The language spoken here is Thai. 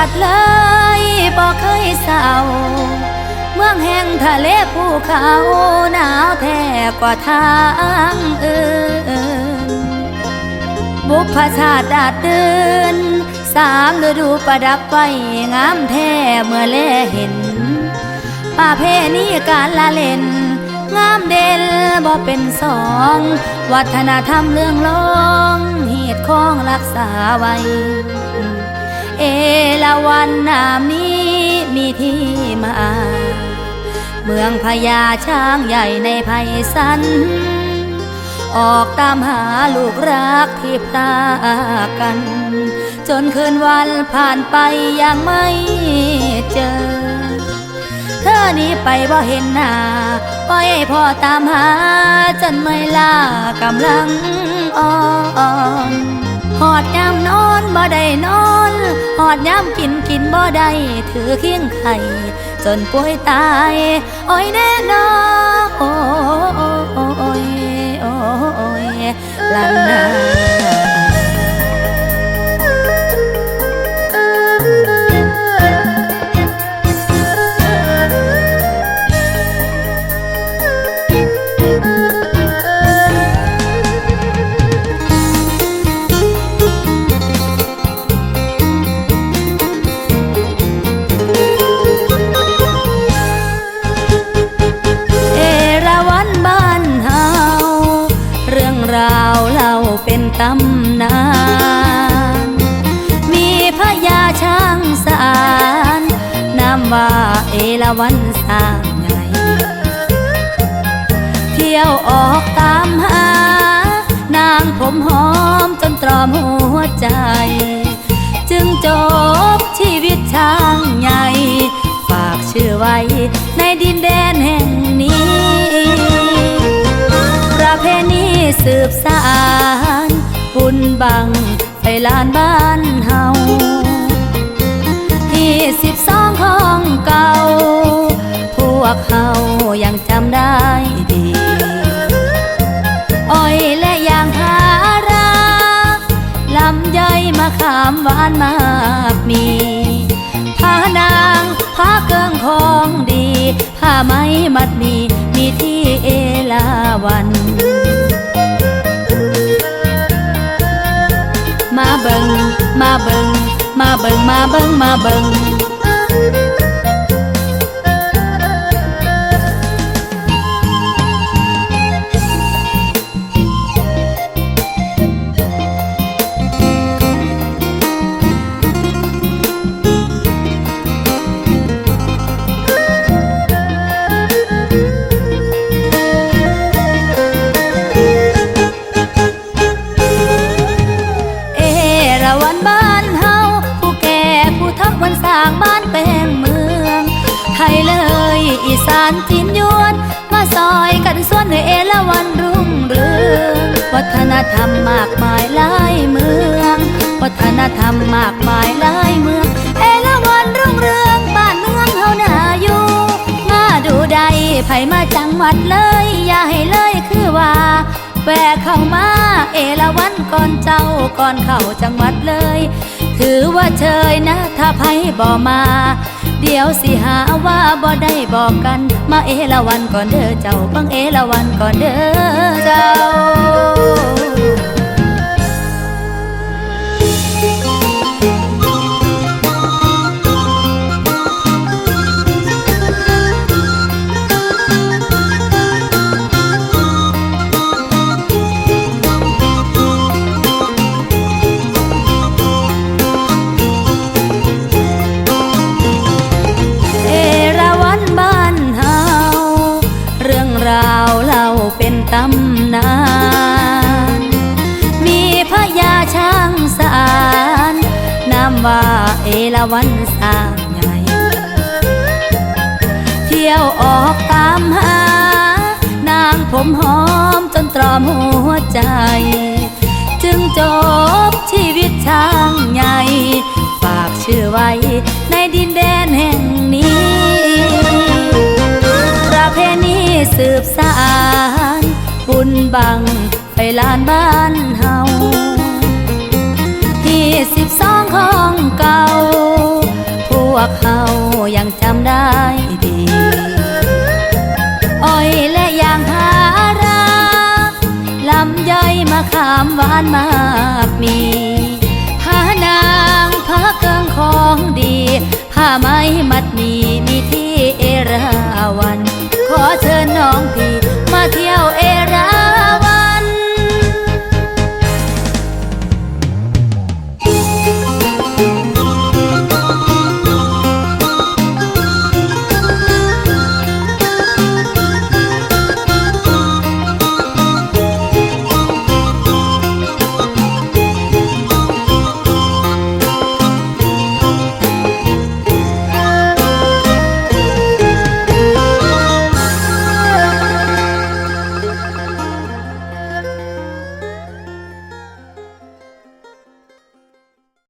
วัดเลยบอกเคยเศร้า เมืองแห่งทะเลภูเขาหนาวแท้กว่าทางอื่น บุพชาติดาดดืนสามฤดูประดับไฟงามแท้เมื่อแลเห็น ป่าเพนีการละเล่น งามเด่นบ่เป็นสอง วัฒนธรรมเรื่องลองเหตุของรักษาไว้ เอราวันนามนี้มีที่มา เมืองพญาช้างใหญ่ในไพสันออกตามหาลูกรักที่พลากัน จนคืนวันผ่านไปยังไม่เจอ เธอหนี้ไปบ่เห็นหน้าปล่อยให้พ่อตามหา จนไม่ลากำลังอ่อน หอดยามนอนบ่ได้นอนหอดยามกินกินบ่ได้ถือเคียงไข่จนป่วยตายโอ้ยแน่นอนโอ้ยโอ้ยลันนา วันสร้างไง เที่ยวออกตามหา นางผมหอมจนตรอมหัวใจ จึงจบชีวิตช้างใหญ่ ฝากชื่อไว้ในดินแดนแห่งนี้ ประเพณีสืบสานบุญบังไปลานบ้านเฮาที่สิบสอง ของเก่า พวกเขายังจำได้ดีอ้อยและยางพาราลำไยมะขามหวานมากมีผ้านางผ้าเกิงของดีผ้าไหมมัดมีมีที่เอลาวัน มาเบิงมาเบิงมาเบิงมาเบิงมาเบิงานจีนยวน มาซอยกันส่วนในเอราวันรุ่งเรืองวัฒนธรรมมากมายหลายเมือง วัฒนธรรมมากมายหลายเมือง เอราวันรุ่งเรืองบ้านเมืองเฮานาอยู่มาดูใดไผมาจังหวัดเลย อย่าให้เลยคือว่าแวะเข้ามาเอราวันก่อนเจ้าก่อนเข้าจังหวัดเลย ถือว่าเชยนะถ้าไผบ่มา เดี๋ยวสิหาว่าบ่ได้บอกกัน มาเอราวันก่อนเด้อเจ้าบังเอราวันก่อนเด้อเจ้า อราวันสร้างใหญ่ เที่ยวออกตามหา นางผมหอมจนตรอมหัวใจ จึงจบชีวิตช้างใหญ่ ฝากชื่อไว้ในดินแดนแห่งนี้ ประเพณีสืบสานบุญบังไปลานบ้านเฮาที่สิบสองของเก่า กเขายังจำได้ดีอ้อยและยางพาราลำย่อยมาขามหวานมากมี